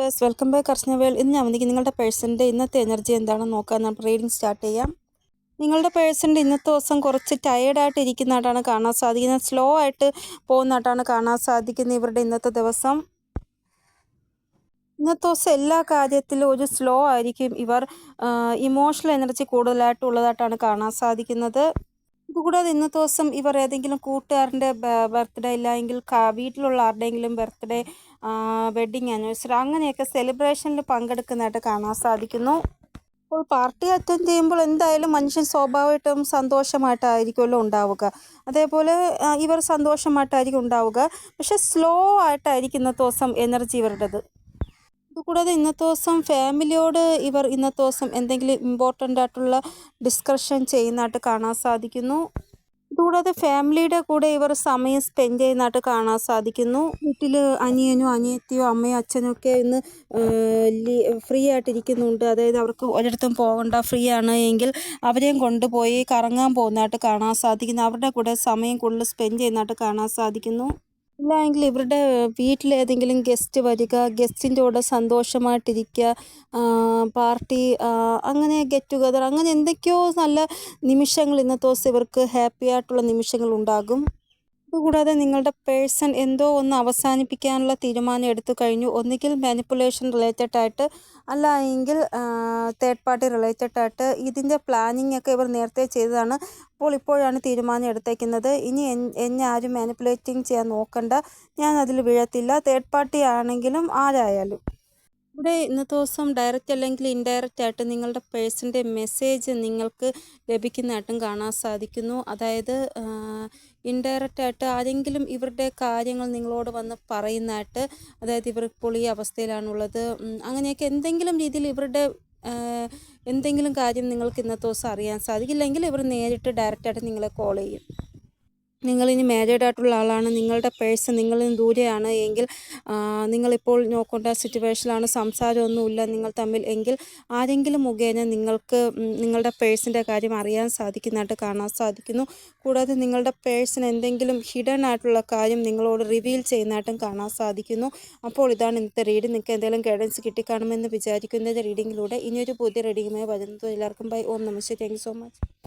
Bus welcome back അർച്ചനവേൾ ഇന്ന് ഞാൻ വന്നിരിക്കും നിങ്ങളുടെ പേഴ്സന്റെ ഇന്നത്തെ എനർജി എന്താണെന്ന് നോക്കാൻ നമുക്ക് റീഡിംഗ് സ്റ്റാർട്ട് ചെയ്യാം. നിങ്ങളുടെ പേഴ്സന്റെ ഇന്നത്തെ ദിവസം കുറച്ച് ടയേർഡായിട്ട് ഇരിക്കുന്നതായിട്ടാണ് കാണാൻ സാധിക്കുന്നത്. സ്ലോ ആയിട്ട് പോകുന്നതായിട്ടാണ് കാണാൻ സാധിക്കുന്നത് ഇവരുടെ ഇന്നത്തെ ദിവസം. ഇന്നത്തെ ദിവസം എല്ലാ കാര്യത്തിലും ഒരു സ്ലോ ആയിരിക്കും. ഇവർ ഇമോഷണൽ എനർജി കൂടുതലായിട്ടുള്ളതായിട്ടാണ് കാണാൻ സാധിക്കുന്നത്. കൂടാതെ ഇന്നത്തെ ദിവസം ഇവർ ഏതെങ്കിലും കൂട്ടുകാരന്റെ ബർത്ത്ഡേ ഇല്ലെങ്കിൽ വീട്ടിലുള്ള ആരുടെയെങ്കിലും ബർത്ത്ഡേ വെഡ്ഡിങ് ആനിവേഴ്സറി അങ്ങനെയൊക്കെ സെലിബ്രേഷനിൽ പങ്കെടുക്കുന്നതായിട്ട് കാണാൻ സാധിക്കുന്നു. അപ്പോൾ പാർട്ടി അറ്റൻഡ് ചെയ്യുമ്പോൾ എന്തായാലും മനുഷ്യൻ സ്വാഭാവികമായിട്ടും സന്തോഷമായിട്ടായിരിക്കുമല്ലോ ഉണ്ടാവുക. അതേപോലെ ഇവർ സന്തോഷമായിട്ടായിരിക്കും ഉണ്ടാവുക. പക്ഷെ സ്ലോ ആയിട്ടായിരിക്കും ഇന്നത്തെ ദിവസം എനർജി ഇവരുടേത്. അതുകൂടാതെ ഇന്നത്തെ ദിവസം ഫാമിലിയോട് ഇവർ ഇന്നത്തെ ദിവസം എന്തെങ്കിലും ഇമ്പോർട്ടന്റ് ആയിട്ടുള്ള ഡിസ്കഷൻ ചെയ്യുന്നതായിട്ട് കാണാൻ സാധിക്കുന്നു. അതുകൂടാതെ ഫാമിലിയുടെ കൂടെ ഇവർ സമയം സ്പെൻഡ് ചെയ്യുന്നതായിട്ട് കാണാൻ സാധിക്കുന്നു. വീട്ടിൽ അനിയനും അനിയത്തിയോ അമ്മയോ അച്ഛനും ഒക്കെ ഇന്ന് ഫ്രീ ആയിട്ടിരിക്കുന്നുണ്ട്. അതായത് അവർക്ക് ഒരിടത്തും പോകണ്ട ഫ്രീ ആണ് എങ്കിൽ അവരെയും കൊണ്ടുപോയി കറങ്ങാൻ പോകുന്നതായിട്ട് കാണാൻ സാധിക്കുന്നു. അവരുടെ കൂടെ സമയം കൂടുതൽ സ്പെൻഡ് ചെയ്യുന്നതായിട്ട് കാണാൻ സാധിക്കുന്നു. ഇല്ലെങ്കിൽ ഇവരുടെ വീട്ടിൽ ഏതെങ്കിലും ഗസ്റ്റ് വരിക ഗസ്റ്റിന്റെ കൂടെ സന്തോഷമായിട്ടിരിക്കുക പാർട്ടി അങ്ങനെ ഗെറ്റ് ടുഗദർ അങ്ങനെ എന്തൊക്കെയോ നല്ല നിമിഷങ്ങൾ ഇന്നത്തെ ദിവസം ഇവർക്ക് ഹാപ്പി ആയിട്ടുള്ള നിമിഷങ്ങൾ ഉണ്ടാകും. അതുകൂടാതെ നിങ്ങളുടെ പേഴ്സൺ എന്തോ ഒന്ന് അവസാനിപ്പിക്കാനുള്ള തീരുമാനം എടുത്തു കഴിഞ്ഞു. ഒന്നുകിൽ മാനിപ്പുലേഷൻ റിലേറ്റഡ് ആയിട്ട് അല്ല എങ്കിൽ തേർഡ് പാർട്ടി റിലേറ്റഡ് ആയിട്ട് ഇതിന്റെ പ്ലാനിങ് ഒക്കെ ഇവർ നേരത്തെ ചെയ്തതാണ്. അപ്പോൾ ഇപ്പോഴാണ് തീരുമാനം എടുത്തേക്കുന്നത്. ഇനി എന്നെ ആരും മാനിപ്പുലേറ്റിംഗ് ചെയ്യാൻ നോക്കണ്ട. ഞാൻ അതിൽ വീഴത്തില്ല. തേർഡ് പാർട്ടി ആണെങ്കിലും ആരായാലും. ഇവിടെ ഇന്നത്തെ ദിവസം ഡയറക്റ്റ് അല്ലെങ്കിൽ ഇൻഡയറക്റ്റ് ആയിട്ട് നിങ്ങളുടെ പേഴ്സന്റെ മെസ്സേജ് നിങ്ങൾക്ക് ലഭിക്കുന്നതായിട്ടും കാണാൻ സാധിക്കുന്നു. അതായത് ഇൻഡയറക്റ്റ് ആയിട്ട് ആരെങ്കിലും ഇവരുടെ കാര്യങ്ങൾ നിങ്ങളോട് വന്ന് പറയുന്നതായിട്ട് അതായത് ഇവർ ഇപ്പോൾ ഈ അവസ്ഥയിലാണുള്ളത്. അങ്ങനെയൊക്കെ എന്തെങ്കിലും രീതിയിൽ ഇവരുടെ എന്തെങ്കിലും കാര്യം നിങ്ങൾക്ക് ഇന്നത്തെ ദിവസം അറിയാൻ സാധിക്കില്ലെങ്കിൽ ഇവർ നേരിട്ട് ഡയറക്റ്റായിട്ട് നിങ്ങളെ കോൾ ചെയ്യും. നിങ്ങളിനി മാരീഡ് ആയിട്ടുള്ള ആളാണ് നിങ്ങളുടെ പേഴ്സൺ നിങ്ങളിൽ നിന്ന് ദൂരെയാണ് എങ്കിൽ നിങ്ങളിപ്പോൾ നോക്കേണ്ട സിറ്റുവേഷനിലാണ് സംസാരമൊന്നുമില്ല നിങ്ങൾ തമ്മിൽ എങ്കിൽ ആരെങ്കിലും മുഖേന നിങ്ങൾക്ക് നിങ്ങളുടെ പേഴ്സിന്റെ കാര്യം അറിയാൻ സാധിക്കുന്നതായിട്ട് കാണാൻ സാധിക്കുന്നു. കൂടാതെ നിങ്ങളുടെ പേഴ്സൺ എന്തെങ്കിലും ഹിഡൻ ആയിട്ടുള്ള കാര്യം നിങ്ങളോട് റിവീൽ ചെയ്യുന്നതായിട്ടും കാണാൻ സാധിക്കുന്നു. അപ്പോൾ ഇതാണ് ഇന്നത്തെ റീഡിംഗ് നിങ്ങൾക്ക് എന്തെങ്കിലും ഗൈഡൻസ് കിട്ടിക്കാണുമെന്ന് വിചാരിക്കുന്നത് റീഡിങ്ങിലൂടെ ഇനിയൊരു പുതിയ റീഡിങ്ങുമായി വരുന്നത് എല്ലാവർക്കും ബൈ ഓം നമസ്തേ താങ്ക് സോ മച്ച്